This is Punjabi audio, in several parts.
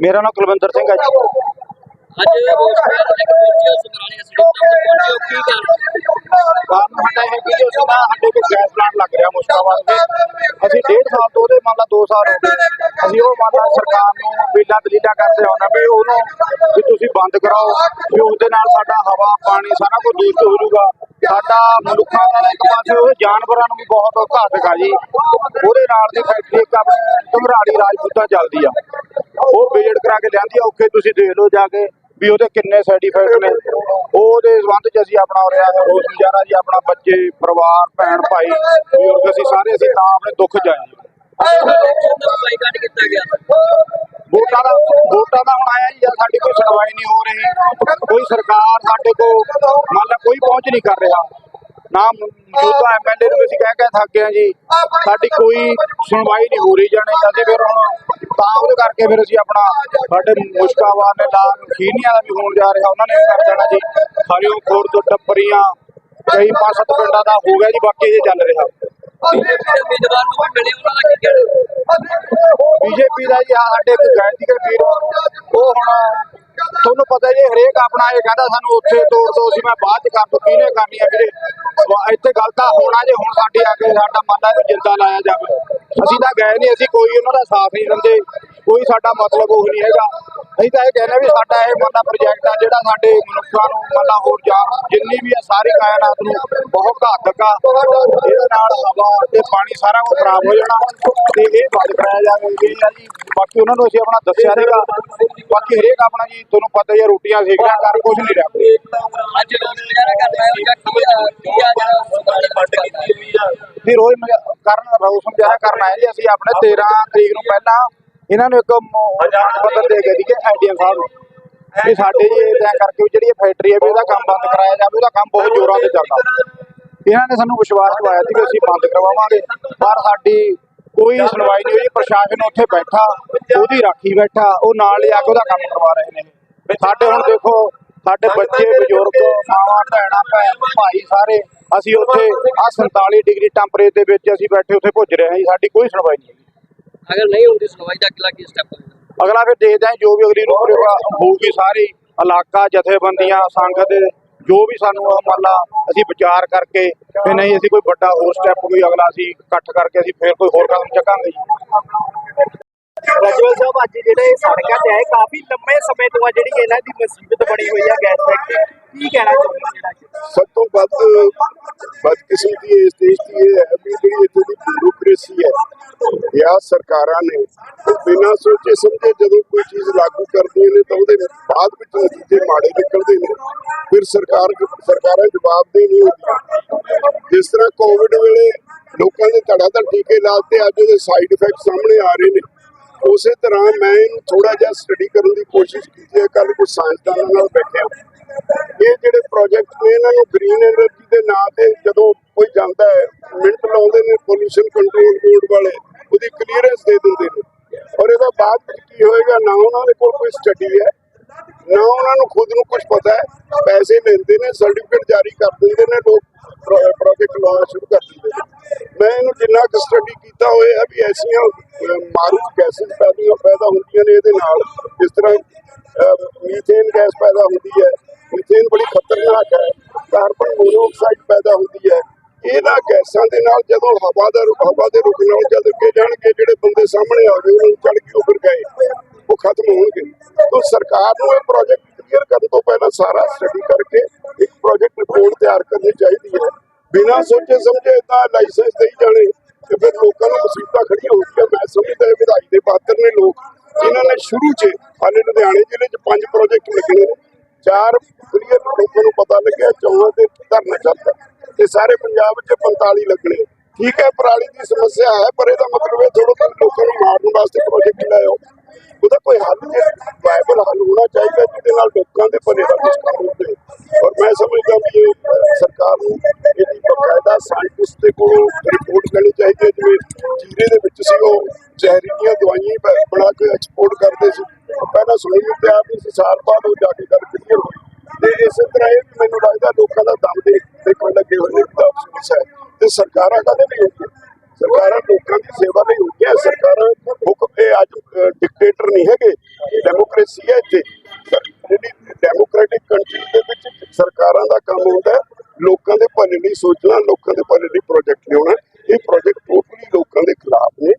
ਮੇਰਾ ਨਾਮ ਕੁਲਵਿੰਦਰ ਸਿੰਘ ਹੈ ਜੀ। ਅੱਜ ਰੋਜ਼ਗਾਰ ਦੇ ਪਹੁੰਚੇ ਸਮਰਾਲੇ ਸਿਟੀ ਪਹੁੰਚੇ ਕੀ ਕਾਰਨ ਕਾਰਨ ਸਾਡਾ ਇਹ ਕਿ ਅਸੀਂ ਨਾ ਸਾਡੇ ਕੋਲ ਗੈਸ ਪਲਾਂਟ ਲੱਗ ਰਿਹਾ ਮੁਸ਼ਕਾਬਾਦ ਦੇ ਅਸੀਂ ਡੇਢ ਸਾਲ ਤੋਂ ਉਹਦੇ ਮੰਨ ਲਾ 2 ਸਾਲ ਹੋ ਗਏ। ਅਸੀਂ ਉਹ ਮੰਨ ਲਾ ਸਰਕਾਰ ਨੂੰ ਬੀਲਾ ਦਲੀਲਾ ਕਰਦੇ ਆਉਣਾ ਵੀ ਉਹਨੂੰ ਵੀ ਤੁਸੀਂ ਬੰਦ ਕਰਾਓ ਵੀ ਉਹਦੇ ਨਾਲ ਸਾਡਾ ਹਵਾ ਪਾਣੀ ਸਾਰਾ ਕੁਝ ਦੂਸ਼ਿਤ ਹੋ ਜਾਊਗਾ। ਸਾਡਾ ਮਨੁੱਖਾਂ ਦਾ ਇੱਕ ਪਾਸੇ ਉਹ ਜਾਨਵਰਾਂ ਨੂੰ ਵੀ ਬਹੁਤ ਘਾਤਕ ਆ ਜੀ। ਉਹਦੇ ਨਾਲ ਦੀ ਫੈਕਟਰੀ ਇੱਕ ਆਪਣੇ ਘਮਰਾੜੀ ਰਾਜਪੂਤਾਂ ਚੱਲਦੀ ਆ। ਉਹ ਬੇੜ ਕਰਾ ਕੇ ਲਿਆਂਦੀ ਆ ਔਖੇ ਤੁਸੀਂ ਦੇਖ ਲਓ ਜਾ ਕੇ। ਵੀ ਉਹਦੇ ਕਿੰਨੇ ਸਾਈਡ ਇਫੈਕਟ ਨੇ। ਉਹਦੇ ਸੰਬੰਧ ਚ ਅਸੀਂ ਆਪਣਾ ਰਿਹਾ ਰੋਜ਼ ਗੁਜ਼ਾਰਾ ਜੀ, ਆਪਣਾ ਬੱਚੇ, ਪਰਿਵਾਰ, ਭੈਣ ਭਾਈ, ਬਜ਼ੁਰਗ, ਅਸੀਂ ਸਾਰੇ ਅਸੀਂ ਤਾਂ ਆਪਣੇ ਦੁੱਖ ਜਾਏ ਵੋਟਾਂ ਦਾ ਵੋਟਾਂ ਦਾ ਹੁਣ ਆਇਆ ਜੀ ਜਦ ਸਾਡੀ ਕੋਈ ਸੁਣਵਾਈ ਨਹੀਂ ਹੋ ਰਹੀ। ਕੋਈ ਸਰਕਾਰ ਸਾਡੇ ਕੋਲ, ਮੰਨ ਲਾ ਕੋਈ ਪਹੁੰਚ ਨਹੀਂ ਕਰ ਰਿਹਾ। ਨਾ ਮੌਜੂਦਾ ਐਮਐਲਏ ਨੂੰ ਅਸੀਂ ਕਹਿ ਕਹਿ ਥੱਕ ਗਏ ਜੀ। ਸਾਡੀ ਕੋਈ ਸੁਣਵਾਈ ਨਹੀਂ ਹੋ ਰਹੀ ਜਾਣੀ ਅਸੀਂ ਫਿਰ ਹੁਣ ਤਾਂ ਉਹਦੇ ਕਰਕੇ ਫਿਰ ਅਸੀਂ ਆਪਣਾ ਸਾਡੇ ਮੁਸ਼ਕਾਬਾਦ ਨੇ ਲਾ ਖੀਨੀਆਂ ਦਾ ਵੀ ਹੋਣ ਜਾ ਰਿਹਾ, ਉਹਨਾਂ ਨੇ ਕਰ ਦੇਣਾ ਜੀ। ਹਰਿਓ ਖੁਰਦ ਟੱਪਰੀਆਂ, ਕਈ ਪੰਜ ਸੱਤ ਪਿੰਡਾਂ ਦਾ ਹੋ ਗਿਆ ਜੀ, ਬਾਕੀ ਇਹ ਚੱਲ ਰਿਹਾ। ਬੀਜੇਪੀ ਦਾ ਜੀ, ਆਹ ਸਾਡੇ ਇੱਕ ਗਾਇਤੀਕਰ ਵੀਰ, ਉਹ ਹੁਣ ਤੁਹਾਨੂੰ ਪਤਾ ਜੇ ਹਰੇਕ ਆਪਣਾ ਇਹ ਕਹਿੰਦਾ ਸਾਨੂੰ ਉੱਥੇ ਤੋੜ ਦੋ, ਅਸੀਂ ਮੈਂ ਬਾਅਦ ਚ ਕਰ ਦੂ ਕਿਹਨੇ ਕਰਨੀ ਆ ਵੀਰੇ? ਇੱਥੇ ਗੱਲ ਤਾਂ ਹੋਣਾ ਜੇ, ਹੁਣ ਸਾਡੇ ਆ ਕੇ ਸਾਡਾ ਮੰਨ ਲਾ ਇਹਨੂੰ ਜਿੰਦਾ ਲਾਇਆ ਜਾਵੇ। ਅਸੀਂ ਤਾਂ ਗਏ ਨਹੀਂ ਅਸੀਂ ਕੋਈ ਉਹਨਾਂ ਦਾ ਸਾਥ ਨਹੀਂ ਦਿੰਦੇ। ਕੋਈ ਸਾਡਾ ਮਤਲਬ ਉਹ ਨਹੀਂ ਹੈਗਾ। ਅਸੀਂ ਤਾਂ ਇਹ ਕਹਿੰਦੇ ਵੀ ਸਾਡਾ ਇਹ ਮੰਨ ਪ੍ਰੋਜੈਕਟ ਆ ਜਿਹੜਾ ਸਾਡੇ ਮਨੁੱਖਾਂ ਨੂੰ ਮੰਨ ਹੋਰ ਜਾ ਜਿੰਨੀ ਵੀ ਆ ਸਾਰੀ ਕਾਇਨਾਤ ਨੂੰ ਬਹੁਤ ਘਾਤਕ ਆ, ਇਹਦੇ ਨਾਲ ਹਵਾ ਤੇ ਪਾਣੀ ਸਾਰਾ ਕੁਝ ਖਰਾਬ ਹੋ ਜਾਣਾ। ਤੇ ਇਹ ਬੰਦ ਕਰਾਇਆ ਜਾਵੇ ਇਹ ਆ ਜੀ ਬਾਕੀ ਉਹਨਾਂ ਨੂੰ ਅਸੀਂ ਆਪਣਾ ਦੱਸਿਆ ਸੀਗਾ ਬਾਕੀ ਹਰੇਕ ਆਪਣਾ ਜੀ, ਤੁਹਾਨੂੰ ਪਤਾ ਹੀ ਆ, ਰੋਟੀਆਂ ਸੇਕਣਾ ਕਰ ਕੁਝ ਨਹੀਂ ਰਿਹਾ। ਅੱਜ ਰੋਜ਼ ਗੁਜ਼ਾਰਾ ਕਰਨਾ ਹੈ ਜਾਂ ਕੀ ਆ ਕੀ ਆ ਜਿਹੜਾ ਸਮਰਾਲੇ ਫੰਡ ਕੀਤੀ ਹੋਈ ਆ ਵੀ ਰੋਜ਼ ਕਰਨ ਰੋਜ਼ ਸਮਝਾਇਆ ਕਰਨਾ ਹੈ ਜੀ ਅਸੀਂ ਆਪਣੇ 13 ਤਰੀਕ ਨੂੰ ਪਹਿਲਾਂ। ਇਹਨਾਂ ਨੂੰ ਇੱਕ ਪੱਤਰ ਦੇ ਕੇ ਕਿ ਐਡੀਐਮ ਸਾਹਿਬ ਨੂੰ। ਵੀ ਸਾਡੇ ਜੀ ਤੈਅ ਕਰਕੇ ਜਿਹੜੀ ਇਹ ਫੈਕਟਰੀ ਹੈ ਵੀ ਇਹਦਾ ਕੰਮ ਬੰਦ ਕਰਾਇਆ ਜਾਵੇ ਉਹਦਾ ਕੰਮ ਬਹੁਤ ਜ਼ੋਰਾਂ ਤੇ ਚੱਲਦਾ। ਇਹਨਾਂ ਨੇ ਸਾਨੂੰ ਵਿਸ਼ਵਾਸ ਦਿਵਾਇਆ ਸੀ ਵੀ ਅਸੀਂ ਬੰਦ ਕਰਵਾਵਾਂਗੇ। ਪਰ ਸਾਡੀ ਕੋਈ ਸੁਣਵਾਈ ਨਹੀਂ ਹੋਈ ਪ੍ਰਸ਼ਾਸਨ ਉੱਥੇ ਬੈਠਾ ਉਹਦੀ ਰਾਖੀ ਬੈਠਾ ਉਹ ਨਾਲ ਹੀ ਆ ਕੇ ਉਹਦਾ ਕੰਮ ਕਰਵਾ ਰਹੇ ਨੇ। ਸਾਡੇ ਹੁਣ ਦੇਖੋ ਸਾਡੇ ਬੱਚੇ ਬਜ਼ੁਰਗ ਮਾਵਾਂ ਭੈਣਾਂ ਭੈਣ ਭਾਈ ਸਾਰੇ ਅਸੀਂ ਉੱਥੇ ਆ 47 ਡਿਗਰੀ ਟੈਂਪਰੇਚਰ ਦੇ ਵਿੱਚ ਅਸੀਂ ਬੈਠੇ ਉੱਥੇ ਭੁੱਜ ਰਹੇ ਹਾਂ ਸਾਡੀ ਕੋਈ ਸੁਣਵਾਈ ਨਹੀਂ ਅਗਰ ਨਹੀਂ ਹੁੰਦੀ ਸੁਣਵਾਈ ਤਾਂ ਅਗਲਾ ਕੀ ਸਟੈਪ ਅਗਲਾ ਫਿਰ ਦੇਖਦੇ ਹਾਂ ਜੋ ਵੀ ਅਗਲੀ ਰੂਪ ਹੋਊਗੀ ਸਾਰੀ, ਇਲਾਕਾ, ਜਥੇਬੰਦੀਆਂ, ਸੰਗਤ ਜੋ ਵੀ ਸਾਨੂੰ ਉਹ ਮੰਨ ਲਾ ਅਸੀਂ ਵਿਚਾਰ ਕਰਕੇ ਕਿ ਨਹੀਂ ਅਸੀਂ ਕੋਈ ਵੱਡਾ ਹੋਰ ਸਟੈਪ ਕੋਈ ਅਗਲਾ ਅਸੀਂ ਇਕੱਠ ਕਰਕੇ ਅਸੀਂ ਫਿਰ ਕੋਈ ਹੋਰ ਕਦਮ ਚੱਕਾਂਗੇ ਰਜਵਲ ਸਾਹਿਬ, ਅੱਜ ਜਿਹੜੇ ਸੜਕਾਂ ਤੇ ਆਏ, ਕਾਫੀ ਲੰਮੇ ਸਮੇਂ ਤੋਂ ਆ ਜਿਹੜੀ ਇਹਨਾਂ ਦੀ ਮੁਸੀਬਤ ਬਣੀ ਹੋਈ ਆ ਗੈਸ ਫੈਕਟਰੀ ਕੀ ਕਹਿਣਾ ਚਾਹੁੰਦੇ ਸਭ ਤੋਂ ਵੱਧ ਬਦਕਿਸਮਤੀ ਇਸ ਦੇਸ਼ ਦੀ ਇਹ ਹੈ ਵੀ ਜਿਹੜੀ ਇੱਥੇ ਦੀ ਬਿਊਰੋਕ੍ਰੇਸੀ ਹੈ ਜਾਂ ਸਰਕਾਰਾਂ ਨੇ ਬਿਨਾਂ ਸੋਚੇ ਸਮਝੇ ਜਦੋਂ ਕੋਈ ਚੀਜ਼ ਲਾਗੂ ਕਰਦੀਆਂ ਨੇ ਤਾਂ ਉਹਦੇ ਬਾਅਦ ਵਿੱਚ ਨਤੀਜੇ ਮਾੜੇ ਨਿਕਲਦੇ ਨੇ। ਫਿਰ ਸਰਕਾਰ, ਸਰਕਾਰਾਂ ਜਵਾਬ ਦੇ ਨਹੀਂ ਹੁੰਦੀਆਂ ਜਿਸ ਤਰ੍ਹਾਂ ਕੋਵਿਡ ਵੇਲੇ ਲੋਕਾਂ ਦੇ ਧੜਾ ਧੜ ਟੀਕੇ ਲਾਤੇ, ਅੱਜ ਉਹਦੇ ਸਾਈਡ ਇਫੈਕਟ ਸਾਹਮਣੇ ਆ ਰਹੇ ਨੇ। ਉਸੇ ਤਰ੍ਹਾਂ ਮੈਂ ਇਹਨੂੰ ਥੋੜਾ ਜਿਹਾ ਸਟੱਡੀ ਕਰਨ ਦੀ ਕੋਸ਼ਿਸ਼ ਕੀਤੀ ਹੈ ਕੱਲ ਕੁਝ ਸਾਇੰਸਦਾਨਾਂ ਨਾਲ ਬੈਠਿਆ ਇਹ ਜਿਹੜੇ ਪ੍ਰੋਜੈਕਟ ਨੇ, ਇਹਨਾਂ ਨੂੰ ਗ੍ਰੀਨ એનર્ਜੀ ਦੇ ਨਾਂ ਤੇ ਜਦੋਂ ਕੋਈ ਜਾਂਦਾ ਹੈ, ਮਿੰਟ ਲਾਉਂਦੇ ਨੇ ਪੋਲੂਸ਼ਨ ਕੰਟਰੋਲ ਬੋਰਡ ਵਾਲੇ, ਉਹਦੀ ਕਲੀਅਰੈਂਸ ਦੇ ਦਿੰਦੇ ਨੇ। ਔਰ ਇਹਦਾ ਬਾਅਦ ਵਿੱਚ ਕੀ ਹੋਏਗਾ, ਨਾ ਉਹਨਾਂ ਦੇ ਕੋਲ ਕੋਈ ਸਟੱਡੀ ਹੈ, ਨਾ ਉਹਨਾਂ ਨੂੰ ਖੁਦ ਨੂੰ ਕੁਝ ਪਤਾ ਹੈ, ਪੈਸੇ ਲੈਂਦੇ ਨੇ ਸਰਟੀਫਿਕੇਟ ਜਾਰੀ ਕਰ ਦਿੰਦੇ ਨੇ ਲੋਕ ਪ੍ਰੋਜੈਕਟ ਲਾਉਣਾ ਸ਼ੁਰੂ ਕਰ ਦਿੰਦੇ ਮੈਂ ਇਹਨੂੰ ਜਿੰਨਾ ਕੁ ਸਟੱਡੀ ਕੀਤਾ ਹੋਇਆ ਵੀ ਐਸੀਆਂ ਅਹ, ਗੈਸਸ ਪੈਦਾ ਪੈਦਾ ਹੁੰਦੀਆਂ ਨੇ ਇਹਦੇ ਨਾਲ। ਜਿਸ ਤਰ੍ਹਾਂ ਮੀਥੇਨ ਗੈਸ ਪੈਦਾ ਹੁੰਦੀ ਹੈ। ਮੀਥੇਨ ਬੜੀ ਖਤਰਨਾਕ ਹੈ। ਕਾਰਬਨ ਮੋਨੋਆਕਸਾਈਡ ਪੈਦਾ ਹੁੰਦੀ ਹੈ। ਇਹਨਾਂ ਗੈਸਾਂ ਦੇ ਨਾਲ ਜਦੋਂ ਹਵਾ ਦਾ ਹਵਾ ਦੇ ਰੁਕ ਨਾਲ ਜਦ ਅੱਗੇ ਜਾਣਗੇ ਜਿਹੜੇ ਬੰਦੇ ਸਾਹਮਣੇ ਆ ਗਏ ਉਹਨਾਂ ਚੜ ਕੇ ਉੱਪਰ ਗਏ ਉਹ ਖਤਮ ਹੋਣਗੇ। ਤਾਂ ਸਰਕਾਰ ਨੂੰ ਇਹ ਪ੍ਰੋਜੈਕਟ ਕਲੀਅਰ ਕਰਨ ਤੋਂ ਪਹਿਲਾਂ ਸਾਰਾ ਸਟੱਡੀ ਕਰਕੇ ਇੱਕ ਪ੍ਰੋਜੈਕਟ ਰਿਪੋਰਟ ਤਿਆਰ ਕਰਨੀ ਚਾਹੀਦੀ ਹੈ। ਬਿਨਾਂ ਸੋਚੇ ਸਮਝੇ ਤਾਂ ਲਾਇਸੈਂਸ ਦੇਈ ਜਾਣੇ ਤੇ ਫਿਰ ਲੋਕਾਂ ਨੂੰ ਮੁਸੀਬਤਾਂ ਖੜੀਆਂ ਹੋਣਗੀਆਂ। ਮੈਂ ਸਮਝਦਾ ਇਹ ਵਿਧਾਈ ਦੇ ਪਾਤਰ ਨੇ ਲੋਕ ਇਹਨਾਂ ਨੇ ਸ਼ੁਰੂ 'ਚ ਹਾਲੇ ਲੁਧਿਆਣੇ ਜ਼ਿਲ੍ਹੇ 'ਚ ਪੰਜ ਪ੍ਰੋਜੈਕਟ ਲੱਗਣੇ ਨੇ। ਚਾਰ ਕਲੀਅਰ ਲੋਕਾਂ ਨੂੰ ਪਤਾ ਲੱਗਿਆ, ਚੌਹਾਂ ਤੇ ਧਰਨਾ ਚੱਲਦਾ ਤੇ ਸਾਰੇ ਪੰਜਾਬ 'ਚ 45 ਲੱਗਣੇ। ਠੀਕ ਹੈ, ਪਰਾਲੀ ਦੀ ਸਮੱਸਿਆ ਹੈ, ਪਰ ਇਹਦਾ ਮਤਲਬ ਇਹ ਥੋੜਾ ਲੋਕਾਂ ਨੂੰ ਮਾਰਨ ਵਾਸਤੇ ਪ੍ਰੋਜੈਕਟ ਲੈ ਉਹਦਾ ਕੋਈ ਹੱਲ ਵਾਇਬਲ ਹੱਲ ਹੋਣਾ ਚਾਹੀਦਾ, ਜਿਹਦੇ ਨਾਲ ਲੋਕਾਂ ਦੇ ਭਲੇ ਦਾ ਕੁਝ ਕੰਮ ਹੋਵੇ। ਔਰ ਮੈਂ ਸਮਝਦਾ ਵੀ ਸਰਕਾਰ ਨੂੰ ਇਹਦੀ ਬਕਾਇਦਾ ਸਾਇੰਟਿਸਟ ਦੇ ਕੋਲੋਂ ਰਿਪੋਰਟ ਲੈਣੀ ਚਾਹੀਦੀ ਹੈ, ਜਿਵੇਂ ਜੀਰੇ ਦੇ ਵਿੱਚ ਸੀ ਉਹ ਜ਼ਹਿਰੀਲੀਆਂ ਦਵਾਈਆਂ ਬਣਾ ਕੇ ਐਕਸਪੋਰਟ ਕਰਦੇ ਸੀ। ਪਹਿਲਾਂ ਸੁਣੀ ਨੂੰ ਤਿਆਰ ਨਹੀਂ ਸੀ ਸਾਲ ਬਾਅਦ ਉਹ ਜਾ ਕੇ ਗੱਲ ਕਲੀਅਰ ਹੋਈ। ਤੇ ਇਸੇ ਤਰ੍ਹਾਂ ਇਹ ਮੈਨੂੰ ਲੱਗਦਾ ਲੋਕਾਂ ਦਾ ਦਮ ਦੇ ਦੇਖਣ ਲੱਗੇ ਹੋਏ ਨੇ ਕਿ ਅਫਸੋਸ ਤੇ ਸਰਕਾਰਾਂ ਕਦੇ ਨਹੀਂ ਹੁੰਦੀਆਂ? ਸਰਕਾਰਾਂ ਲੋਕਾਂ ਦੀ ਸੇਵਾ ਲਈ ਹੁੰਦੀਆਂ, ਸਰਕਾਰਾਂ ਡਿਕਟੇਟਰ ਨਹੀਂ ਹੈਗੇ। ਡੈਮੋਕ੍ਰੇਸੀ ਹੈ ਇੱਥੇ। ਜਿਹੜੀ ਡੈਮੋਕ੍ਰੈਟਿਕ ਕੰਟਰੀ ਦੇ ਵਿੱਚ ਸਰਕਾਰਾਂ ਦਾ ਕੰਮ ਹੁੰਦਾ ਲੋਕਾਂ ਦੇ ਭਲੇ ਲਈ ਸੋਚਣਾ, ਲੋਕਾਂ ਦੇ ਭਲੇ ਲਈ ਪ੍ਰੋਜੈਕਟ ਲਿਆਉਣਾ, ਇਹ ਪ੍ਰੋਜੈਕਟ ਟੋਟਲੀ ਲੋਕਾਂ ਦੇ ਖਿਲਾਫ ਨੇ।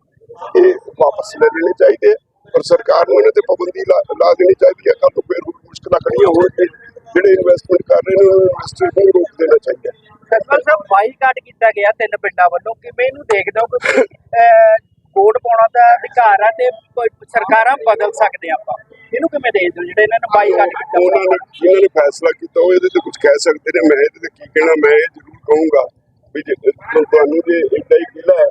ਇਹ ਵਾਪਸ ਲੈ ਲੈਣੇ ਚਾਹੀਦੇ ਪਰ ਸਰਕਾਰ ਨੂੰ ਇਹਨਾਂ ਤੇ ਪਾਬੰਦੀ ਲਾ ਦੇਣੀ ਚਾਹੀਦੀ ਹੈ। ਕੱਲ ਨੂੰ ਫਿਰ ਮੁਸ਼ਕਲਾਂ ਖੜੀਆਂ ਹੋਣਗੇ ਜਿਹੜੇ ਇਨਵੈਸਟਮੈਂਟ ਕਰ ਰਹੇ ਨੇ, ਉਹਨਾਂ ਨੂੰ ਇਨਵੈਸਟਰ ਨੂੰ ਰੋਕ ਦੇਣਾ ਚਾਹੀਦਾ ਹੈ। ਸਾਹਿਬ ਬਾਈਕਾਟ ਕੀਤਾ ਗਿਆ ਤਿੰਨ ਪਿੰਡਾਂ ਵੱਲੋਂ। ਕਿਵੇਂ ਇਹਨੂੰ ਦੇਖਦੇ ਹੋ? ਕਿ ਵੋਟ ਪਾਉਣਾ ਦਾ ਅਧਿਕਾਰ ਆ ਤੇ ਸਰਕਾਰਾਂ ਬਦਲ ਸਕਦੇ ਆਪਾਂ। ਇਹਨੂੰ ਕਿਵੇਂ ਦੇਖਦੇ ਹੋ ਜਿਹੜੇ ਇਹਨਾਂ ਨੇ ਬਾਈਕਾਟ ਕੀਤਾ ਉਹਨਾਂ ਨੇ ਜਿਨ੍ਹਾਂ ਨੇ ਫੈਸਲਾ ਕੀਤਾ ਉਹ ਇਹਦੇ ਤੇ ਕੁਝ ਕਹਿ ਸਕਦੇ ਨੇ। ਮੈਂ ਇਹਦੇ ਤੇ ਕੀ ਕਹਿਣਾ ਮੈਂ ਇਹ ਜ਼ਰੂਰ ਕਹੂੰਗਾ ਵੀ ਜੇ ਤੁਹਾਨੂੰ ਜੇ ਏਦਾਂ ਹੀ ਕਿਹਾ ਹੈ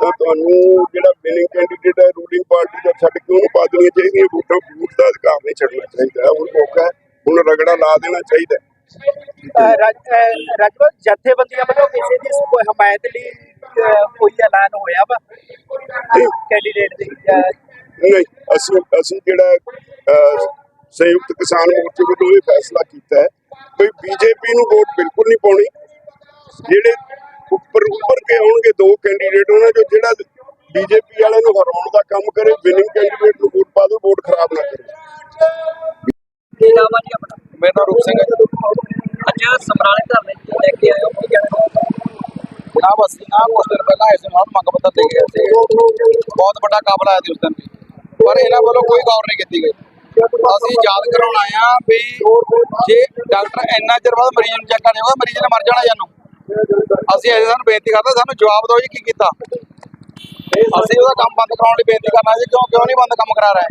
ਤਾਂ ਤੁਹਾਨੂੰ ਜਿਹੜਾ ਵਿਨਿੰਗ ਕੈਂਡੀਡੇਟ ਹੈ ਰੂਲਿੰਗ ਪਾਰਟੀ ਦਾ ਛੱਡ ਕੇ ਉਹਨੂੰ ਪਾ ਦੇਣੀਆਂ ਚਾਹੀਦੀਆਂ। ਵੋਟਾਂ ਵੋਟ ਦਾ ਅਧਿਕਾਰ ਨਹੀਂ ਛੱਡਣਾ ਚਾਹੀਦਾ। ਹੁਣ ਮੌਕਾ ਹੈ ਹੁਣ ਰਗੜਾ ਲਾ ਦੇਣਾ ਚਾਹੀਦਾ ਹੈ। ਅਹ, ਰਾਜ- ਅਹ, ਰਾਜਵਰ ਜਥੇਬੰਦੀਆਂ ਵੱਲੋਂ ਕਿਸੇ ਦੀ ਹਮਾਇਤ ਲਈ ਕੋਈ ਐਲਾਨ ਹੋਇਆ ਵਾ ਕੈਂਡੀਡੇਟ ਦੀ ਨਹੀਂ ਅਸੀਂ ਅਸੀਂ ਜਿਹੜਾ ਸੰਯੁਕਤ ਕਿਸਾਨ ਮੋਰਚੇ ਵੱਲੋਂ ਇਹ ਫੈਸਲਾ ਕੀਤਾ ਹੈ ਵੀ ਬੀਜੇਪੀ ਨੂੰ ਵੋਟ ਬਿਲਕੁਲ ਨਹੀਂ ਪਾਉਣੀ। ਜਿਹੜੇ ਉੱਪਰ ਉੱਪਰ ਕੇ ਆਉਣਗੇ ਦੋ ਕੈਂਡੀਡੇਟ ਉਹਨਾਂ ਚੋਂ ਜਿਹੜਾ ਬੀਜੇਪੀ ਵਾਲਿਆਂ ਨੂੰ ਹਰਾਉਣ ਦਾ ਕੰਮ ਕਰੇ ਵਿਨਿੰਗ ਕੈਂਡੀਡੇਟ ਨੂੰ ਵੋਟ ਪਾ ਦਿਓ ਵੋਟ ਖਰਾਬ ਨਾ ਕਰੇ। ਕੀ ਨਾਮ ਆ ਜੀ ਆਪਣਾ? ਮੇਰਾ ਨਾਮ ਰੂਪ ਸਿੰਘ ਹੈ। ਅੱਜ ਸਮਰਾਲੇ ਧਰਨੇ ਤੇ ਲੈ ਕੇ ਕੀ ਜਨਾਬ ਅਸੀਂ ਨਾ ਕੁਝ ਦਿਨ ਪਹਿਲਾਂ ਇਸ ਨੂੰ ਮੰਗ ਪੱਤਰ ਦੇ ਗਏ ਸੀ। ਬਹੁਤ ਵੱਡਾ ਕਾਬਲ ਆਇਆ ਸੀ ਉਸ ਦਿਨ ਵੀ। ਪਰ ਇਹਨਾਂ ਵੱਲੋਂ ਕੋਈ ਗੌਰ ਨਹੀਂ ਕੀਤੀ ਗਈ। ਅਸੀਂ ਯਾਦ ਕਰਾਉਣ ਆਏ ਆ ਵੀ ਜੇ ਡਾਕਟਰ ਇੰਨਾ ਚਿਰ ਬਾਅਦ ਮਰੀਜ਼ ਨੂੰ ਚੈੱਕ ਕਰਨੇ ਉਹਦਾ ਮਰੀਜ਼ ਨੇ ਮਰ ਜਾਣਾ ਜਾਨੂੰ ਅਸੀਂ ਇਹ ਸਾਨੂੰ ਬੇਨਤੀ ਕਰਦੇ ਸਾਨੂੰ ਜਵਾਬ ਦਿਓ ਜੀ ਕੀ ਕੀਤਾ। ਅਸੀਂ ਉਹਦਾ ਕੰਮ ਬੰਦ ਕਰਾਉਣ ਲਈ ਬੇਨਤੀ ਕਰਨਾ ਜੀ ਕਿਉਂ ਕਿਉਂ ਨਹੀਂ ਬੰਦ ਕੰਮ ਕਰਾ ਰਹੇ।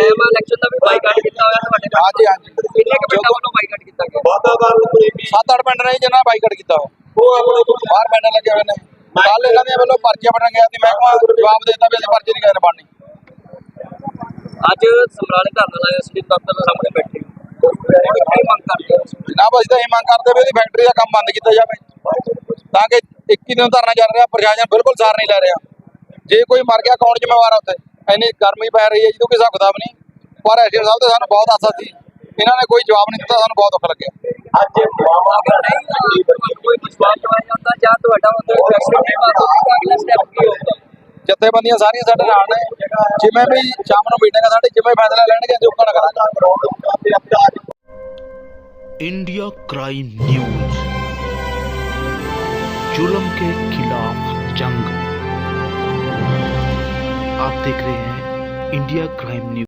ਇਲੈਕਸ਼ਨ ਦਾ ਵੀ ਬਾਈਕਾਟ ਕੀਤਾ ਹੋਇਆ ਤੁਹਾਡੇ ਨਾਲ ਹਾਂਜੀ ਹਾਂਜੀ। ਕਿੰਨੇ ਕੁ ਪਿੰਡਾਂ ਵੱਲੋਂ ਬਾਈਕਾਟ ਕੀਤਾ ਗਿਆ? ਸੱਤ ਅੱਠ ਪਿੰਡ ਨੇ ਜੀ ਜਿਨ੍ਹਾਂ ਬਾਈਕਾਟ ਕੀਤਾ ਹੋਇਆ ਬਾਹਰ ਪਿੰਡ ਲੱਗੇ ਹੋਏ ਨੇ। ਕੱਲ ਇਹਨਾਂ ਦੀਆਂ ਵੱਲੋਂ ਪਰਚੀਆਂ ਬਣਨ ਗਿਆ ਸੀ ਮਹਿਕਮਾ ਜਵਾਬ ਦੇ ਦਿੱਤਾ ਵੀ ਅਸੀਂ ਪਰਚੀ ਨਹੀਂ ਕਿਸੇ ਨੇ ਬਣਨੀ। ਅੱਜ ਸਮਰਾਲੇ ਧਰਨਾ ਲਾਇਆ ਸੀ ਦਫ਼ਤਰ ਦੇ ਸਾਹਮਣੇ ਬੈਠੇ ਹੁਣ ਕੀ ਮੰਗ ਕਰਦੇ ਹੋ? ਜਨਾਬ ਅਸੀਂ ਤਾਂ ਇਹ ਮੰਗ ਕਰਦੇ ਵੀ ਇਹਦੀ ਫੈਕਟਰੀ ਦਾ ਕੰਮ ਬੰਦ ਕੀਤਾ ਜਾਵੇ। ਤਾਂ ਕਿ 21 ਦਿਨ ਧਰਨਾ ਚੱਲ ਰਿਹਾ ਪ੍ਰਸ਼ਾਸਨ ਬਿਲਕੁਲ ਸਾਰ ਨਹੀਂ ਲੈ ਰਿਹਾ। ਜੇ ਕੋਈ ਮਰ ਗਿਆ ਕੌਣ ਜ਼ਿੰਮੇਵਾਰ ਆ ਉੱਥੇ? ਇੰਨੀ ਗਰਮੀ ਪੈ ਰਹੀ ਹੈ ਜਿਹਨੂੰ ਕਿਸੇ ਹਿਸਾਬ ਕਿਤਾਬ ਨਹੀਂ। ਪਰ ਐਸਡੀਐਮ ਸਾਹਿਬ ਤੇ ਸਾਨੂੰ ਬਹੁਤ ਆਸਾ ਸੀ ਇਹਨਾਂ ਨੇ ਕੋਈ ਜਵਾਬ ਨਹੀਂ ਦਿੱਤਾ ਸਾਨੂੰ ਬਹੁਤ ਦੁੱਖ ਲੱਗਿਆ ਅੱਜ ਅਗਰ ਨਹੀਂ ਤੁਹਾਨੂੰ ਕੋਈ ਵਿਸ਼ਵਾਸ ਦਵਾਇਆ ਜਾਂਦਾ ਜਾਂ ਤੁਹਾਡਾ ਮਤਲਬ ਇਲੈਕਸ਼ਨ ਨਹੀਂ ਪਾਸ ਹੋਊਗਾ ਅਗਲਾ ਸਟੈਪ ਕੀ ਹੋਊਗਾ ਜਥੇਬੰਦੀਆਂ ਸਾਰੀਆਂ ਸਾਡੇ ਨਾਲ ਨੇ ਜਿਵੇਂ ਵੀ ਸ਼ਾਮ ਨੂੰ ਮੀਟਿੰਗ ਆ ਸਾਡੀ ਜਿਵੇਂ ਫੈਸਲਾ ਲੈਣਗੇ ਅਸੀਂ ਉਕਣ ਕਰਾਂਗੇ इंडिया क्राइम न्यूज जुल्म के खिलाफ जंग आप देख रहे हैं इंडिया क्राइम न्यूज